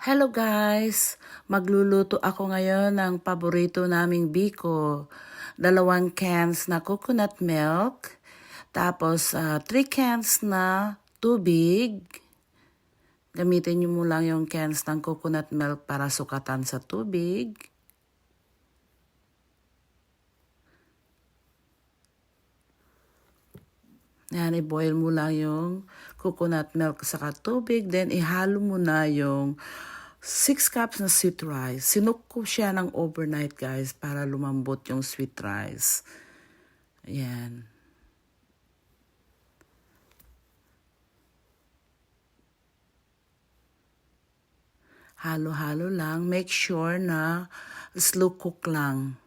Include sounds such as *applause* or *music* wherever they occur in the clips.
Hello guys! Magluluto ako ngayon ng paborito naming biko. Dalawang cans na coconut milk. Tapos, ah, three cans na tubig. Gamitin nyo mo lang yung cans ng coconut milk para sukatan sa tubig. Yan, i-boil mo lang yung coconut milk sa tubig. Then, ihalo mo na yung 6 cups na sweet rice. Sinuk ko siya ng overnight, guys, para lumambot yung sweet rice. Ayan. Halo-halo lang. Make sure na slow cook lang.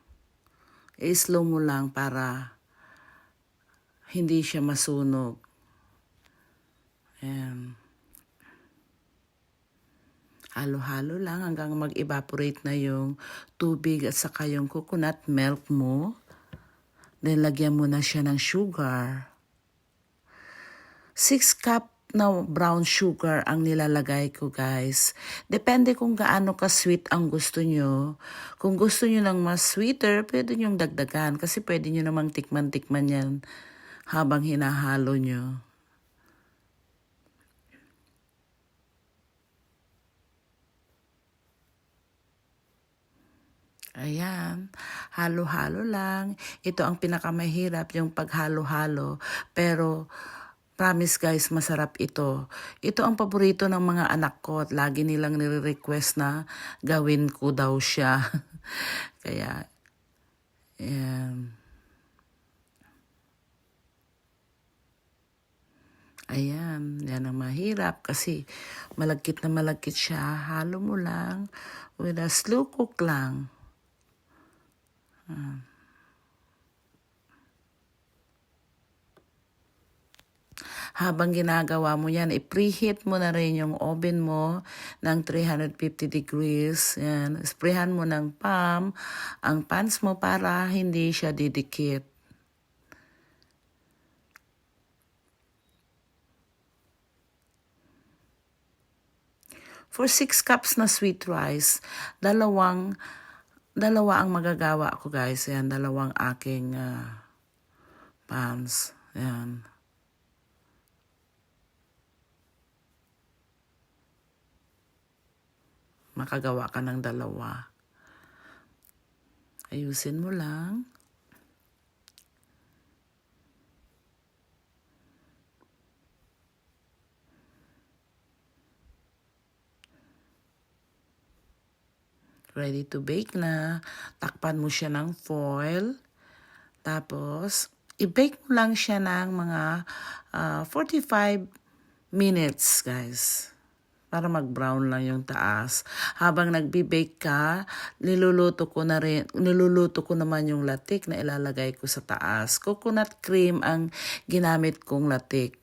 I-slow mo lang para hindi siya masunog. Ayan. Halo-halo lang hanggang mag-evaporate na yung tubig at saka yung coconut milk mo. Then, lagyan mo na siya ng sugar. 6 cup na brown sugar ang nilalagay ko, guys. Depende kung gaano ka-sweet ang gusto nyo. Kung gusto nyo ng mas sweeter, pwede nyo dagdagan. Kasi pwede nyo namang tikman-tikman yan habang hinahalo nyo. Ayan, halo-halo lang. Ito ang pinakamahirap, yung paghalo-halo. Pero, promise guys, masarap ito. Ito ang paborito ng mga anak ko at lagi nilang nire-request na gawin ko daw siya. *laughs* Kaya, ayan. Ayan, yan ang mahirap kasi malagkit na malagkit siya. Halo mo lang with a slow cook lang. Habang ginagawa mo yan, i-preheat mo na rin yung oven mo ng 350 degrees. Yan. Sprayhan mo ng palm ang pans mo para hindi siya didikit. For 6 cups na sweet rice, dalawang dalawa ang magagawa ko guys. Yan, dalawang aking uh, pans. Yan. Makagawa ka ng dalawa. Ayusin mo lang. Ready to bake na. Takpan mo siya ng foil. Tapos, i-bake mo lang siya ng mga uh, 45 minutes, guys. Para mag-brown lang yung taas. Habang nagbi-bake ka, niluluto ko na rin, niluluto ko naman yung latik na ilalagay ko sa taas. Coconut cream ang ginamit kong latik.